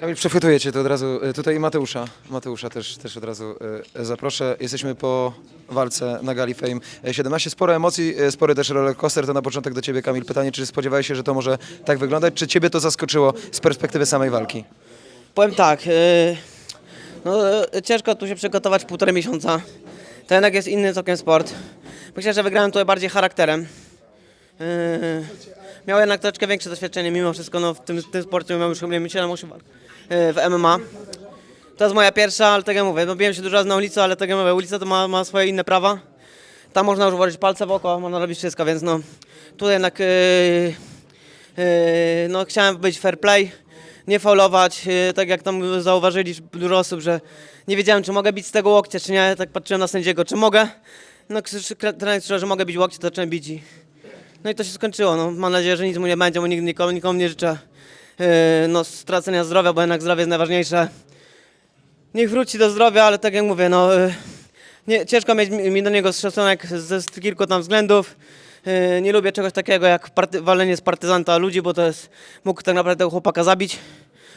Kamil, przechwytuję Cię to od razu. e, Tutaj Mateusza. Mateusza też, też od razu e, zaproszę. Jesteśmy po walce na Gali Fame e, 17. Sporo emocji, e, spory też rollercoaster. To na początek do Ciebie, Kamil. Pytanie, czy spodziewałeś się, że to może tak wyglądać? Czy Ciebie to zaskoczyło z perspektywy samej walki? Powiem tak, no ciężko tu się przygotować półtorej miesiąca. To jednak jest inny całkiem sport. Myślę, że wygrałem tutaj bardziej charakterem. Yy, miał jednak troszeczkę większe doświadczenie mimo wszystko no, w tym, tym sporcie, miałem już chyba 7 8 walk yy, w MMA. To jest moja pierwsza, ale tak jak mówię, no biłem się dużo razy na ulicy, ale tak jak mówię, ulica to ma, ma swoje inne prawa. Tam można już włożyć palce w oko, można robić wszystko, więc no tutaj jednak yy, yy, no, chciałem być fair play, nie faulować, yy, tak jak tam zauważyli dużo osób, że nie wiedziałem czy mogę bić z tego łokcia, czy nie, tak patrzyłem na sędziego, czy mogę. No trener że mogę bić łokcie, to zacząłem bić i no i to się skończyło. No, mam nadzieję, że nic mu nie będzie, bo nigdy nikomu, nikomu nie życzę yy, no, stracenia zdrowia, bo jednak zdrowie jest najważniejsze. Niech wróci do zdrowia, ale tak jak mówię, no y, nie, ciężko mieć mi do niego szacunek ze z kilku tam względów. Y, Nie lubię czegoś takiego jak party, walenie z partyzanta ludzi, bo to jest, mógł tak naprawdę tego chłopaka zabić,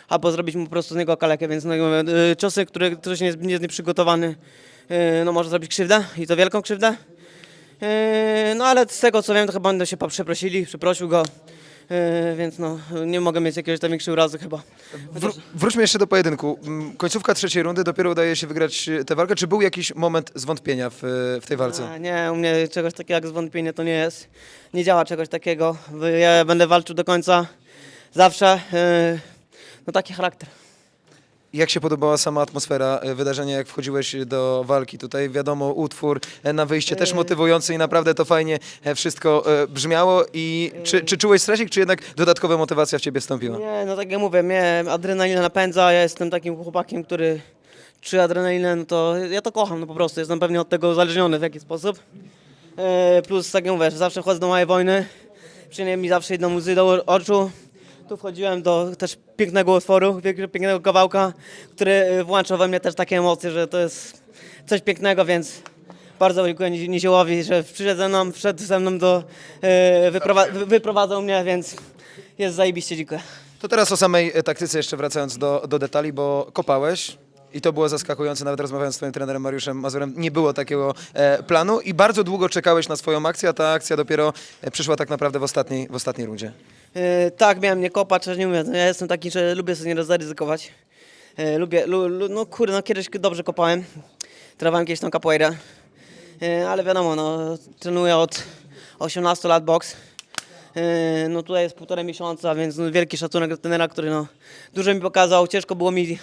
albo zrobić mu po prostu z niego kalekę, więc no, mówię, y, ciosy, które ktoś nie jest, nie jest nieprzygotowany, y, no może zrobić krzywdę i to wielką krzywdę. Y, No ale z tego co wiem, to chyba będą się pa- przeprosili, przeprosił go, y, więc no nie mogę mieć jakiegoś tam większego urazy chyba. Wró- wróćmy jeszcze do pojedynku. Mm, Końcówka trzeciej rundy, dopiero udaje się wygrać e, tę walkę. Czy był jakiś moment zwątpienia w, e, w tej walce? A, nie, u mnie czegoś takiego jak zwątpienie to nie jest. Nie działa czegoś takiego. Ja będę walczył do końca. Zawsze. Yy, no taki charakter. Jak się podobała sama atmosfera e, wydarzenia, jak wchodziłeś do walki? Tutaj wiadomo, utwór e, na wyjście też motywujący i naprawdę to fajnie e, wszystko e, brzmiało. I czy, czy czułeś stresik, czy jednak dodatkowa motywacja w ciebie wstąpiła? Nie, no tak jak mówię, mnie adrenalina napędza. Ja jestem takim chłopakiem, który czy adrenalinę, no to ja to kocham, no po prostu. Jestem pewnie od tego uzależniony w jakiś sposób. Plus, tak jak mówię, zawsze wchodzę do mojej wojny. Przyjmie mi zawsze jedną łzy do oczu. Tu wchodziłem do też pięknego utworu, pięk- pięknego kawałka, który yy, włącza we mnie też takie emocje, że to jest coś pięknego, więc bardzo dziękuję Nizi- Niziołowi, że przyszedł ze mną, wszedł ze mną do, yy, wyprowa- wy- wyprowadzał mnie, więc jest zajebiście, dziękuję. To teraz o samej e, taktyce jeszcze wracając do, do detali, bo kopałeś. I to było zaskakujące, nawet rozmawiając z twoim trenerem Mariuszem Mazurem, nie było takiego e, planu i bardzo długo czekałeś na swoją akcję, a ta akcja dopiero e, przyszła tak naprawdę w ostatniej, w ostatniej rundzie. E, tak, miałem nie kopać, ale nie mówię, no ja jestem taki, że lubię sobie nie zaryzykować. E, lubię, lu, lu, no kurde, no kiedyś dobrze kopałem, trenowałem kiedyś tą capoeirę, e, ale wiadomo, no trenuję od 18 lat boks. E, no tutaj jest półtorej miesiąca, więc no, wielki szacunek do trenera, który no dużo mi pokazał, ciężko było mi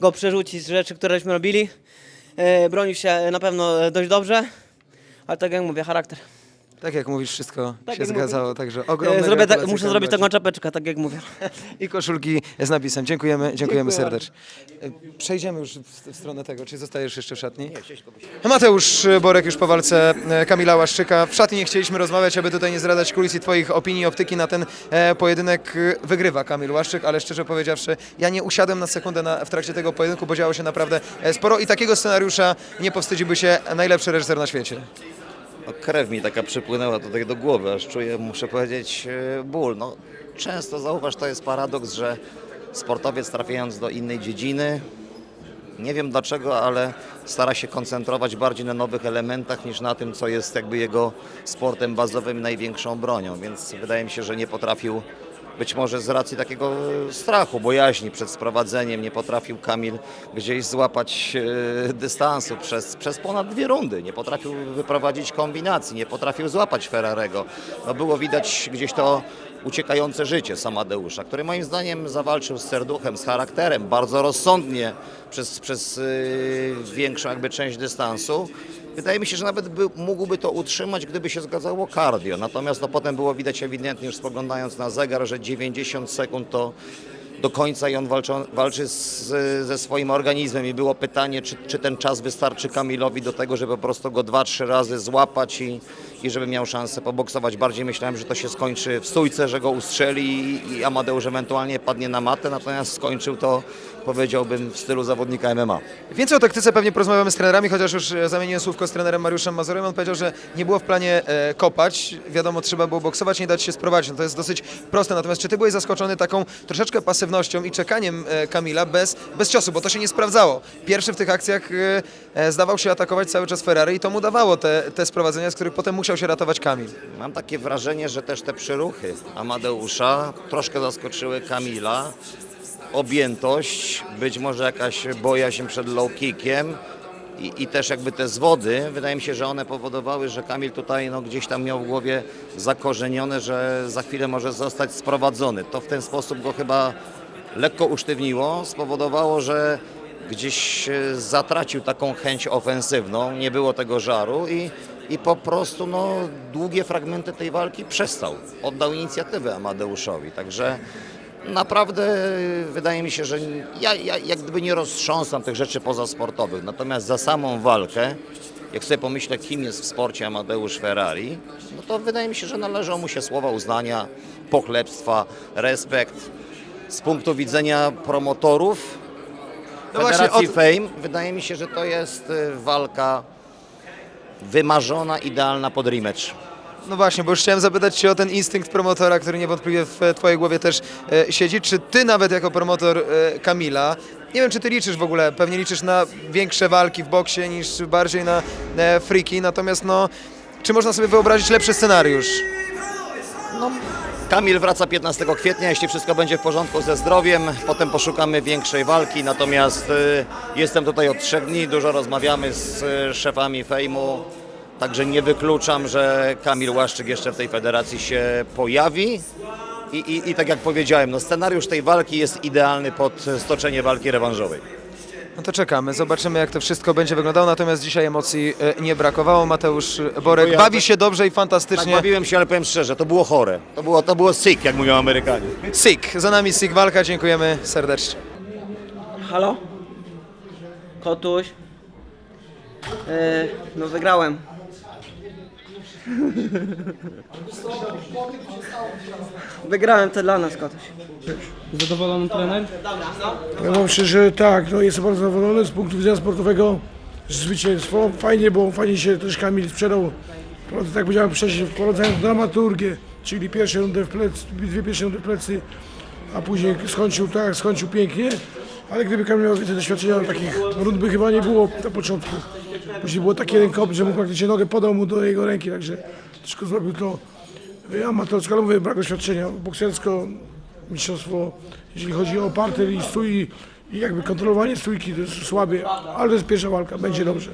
go przerzucić z rzeczy, któreśmy robili. E, bronił się na pewno dość dobrze, ale tak jak mówię, charakter. Tak jak mówisz, wszystko Tak się jak zgadzało, także E, ogromne zrobię tak, gratulacje, muszę zrobić taką czapeczkę, tak jak mówię. I koszulki z napisem. Dziękujemy, dziękujemy serdecznie. E, Przejdziemy już w, w stronę tego. Czy zostajesz jeszcze w szatni? Nie, Mateusz Borek już po walce e, Kamila Łaszczyka. W szatni nie chcieliśmy rozmawiać, aby tutaj nie zdradzać kulis i Twoich opinii, optyki na ten e, pojedynek. E, Wygrywa Kamil Łaszczyk, ale szczerze powiedziawszy, ja nie usiadłem na sekundę na, w trakcie tego pojedynku, bo działo się naprawdę e, sporo i takiego scenariusza nie powstydziłby się najlepszy reżyser na świecie. Krew mi taka przypłynęła tutaj do głowy, aż czuję, muszę powiedzieć, e, ból. No, często zauważ, to jest paradoks, że sportowiec trafiając do innej dziedziny, nie wiem dlaczego, ale stara się koncentrować bardziej na nowych elementach niż na tym, co jest jakby jego sportem bazowym, największą bronią. Więc wydaje mi się, że nie potrafił, być może z racji takiego e, strachu, bojaźni przed sprowadzeniem, nie potrafił Kamil gdzieś złapać e, dystansu przez, przez ponad dwie rundy. Nie potrafił wyprowadzić kombinacji, nie potrafił złapać Ferrarego. No było widać gdzieś to uciekające życie Samadeusza, który moim zdaniem zawalczył z serduchem, z charakterem, bardzo rozsądnie przez, przez yy, większą jakby część dystansu. Wydaje mi się, że nawet by, mógłby to utrzymać, gdyby się zgadzało cardio. Natomiast no, potem było widać ewidentnie, już spoglądając na zegar, że 90 sekund to do końca i on walczą, walczy z, ze swoim organizmem i było pytanie, czy, czy ten czas wystarczy Kamilowi do tego, żeby po prostu go dwa, trzy razy złapać i, walki, żeby miał szansę poboksować. Bardziej myślałem, że to się skończy w stójce, że go ustrzeli i- i Amadeusz ewentualnie padnie na matę, natomiast skończył to, powiedziałbym, w stylu zawodnika MMA. Więcej o taktyce pewnie porozmawiamy z trenerami, chociaż już e, zamieniłem słówko z trenerem Mariuszem Mazurem. On powiedział, że nie było w planie e, kopać. Wiadomo, trzeba było boksować, nie dać się sprowadzić. No to jest dosyć proste. Natomiast czy ty byłeś zaskoczony taką troszeczkę pasywnością i czekaniem e, Kamila bez, bez ciosu, bo to się nie sprawdzało. Pierwszy w tych akcjach zdawał się atakować cały czas Ferrari i to mu dawało te, te sprowadzenia, z których potem musiał się ratować Kamil. Mam takie wrażenie, że też te przyruchy Amadeusza troszkę zaskoczyły Kamila. Objętość, być może jakaś bojaźń przed low kickiem i, i też jakby te zwody, wydaje mi się, że one powodowały, że Kamil tutaj no, gdzieś tam miał w głowie zakorzenione, że za chwilę może zostać sprowadzony. To w ten sposób go chyba lekko usztywniło, spowodowało, że gdzieś e, zatracił taką chęć ofensywną, nie było tego żaru i, i po prostu no, długie fragmenty tej walki przestał. Oddał inicjatywę Amadeuszowi, także naprawdę wydaje mi się, że ja, ja jak gdyby nie roztrząsam tych rzeczy pozasportowych, natomiast za samą walkę, jak sobie pomyślę, kim jest w sporcie Amadeusz Ferrari, no to wydaje mi się, że należą mu się słowa uznania, pochlebstwa, respekt. Z punktu widzenia promotorów, No właśnie, Federacji od- Fame, wydaje mi się, że to jest y, walka wymarzona, idealna pod rematch. No właśnie, bo już chciałem zapytać Cię o ten instynkt promotora, który niewątpliwie w Twojej głowie też e, siedzi. Czy Ty nawet jako promotor e, Kamila, nie wiem czy Ty liczysz w ogóle, pewnie liczysz na większe walki w boksie niż bardziej na e, freaki, natomiast no, czy można sobie wyobrazić lepszy scenariusz? Kamil wraca 15 kwietnia, jeśli wszystko będzie w porządku ze zdrowiem, potem poszukamy większej walki, natomiast y, jestem tutaj od trzech dni, dużo rozmawiamy z y, szefami fejmu, także nie wykluczam, że Kamil Łaszczyk jeszcze w tej federacji się pojawi. I, i, I tak jak powiedziałem, no scenariusz tej walki jest idealny pod stoczenie walki rewanżowej. No to czekamy, zobaczymy jak to wszystko będzie wyglądało, natomiast dzisiaj emocji e, nie brakowało. Mateusz Borek Dziękuję. bawi się dobrze i Tak fantastycznie. bawiłem się, ale powiem szczerze, to było chore. To było, to było sick, jak mówią Amerykanie. Sik, za nami Sik Walka, dziękujemy serdecznie. Halo? Kotuś? E, no wygrałem. Wygrałem to dla nas, Kotuś. Zadowolony trener? Ja mam szczerze, tak, no jestem bardzo zadowolony z punktu widzenia sportowego zwycięstwo. Fajnie, bo fajnie się też Kamil sprzedał, tak jak powiedziałem wcześniej, wprowadzając dramaturgię, czyli pierwsze rundy w plecy, dwie pierwsze rundy w plecy, a później skończył tak, skończył pięknie. Ale gdyby Kamil miał więcej doświadczenia, takich rund by chyba nie było na początku. Później było taki rękopis, że mu praktycznie nogę podał mu do jego ręki, także wszystko zrobił to amatorsko, ale mówię, brak doświadczenia. Boksersko mistrzostwo, jeśli chodzi o parter i stój i jakby kontrolowanie stójki, to jest słabie, ale to jest pierwsza walka, będzie dobrze.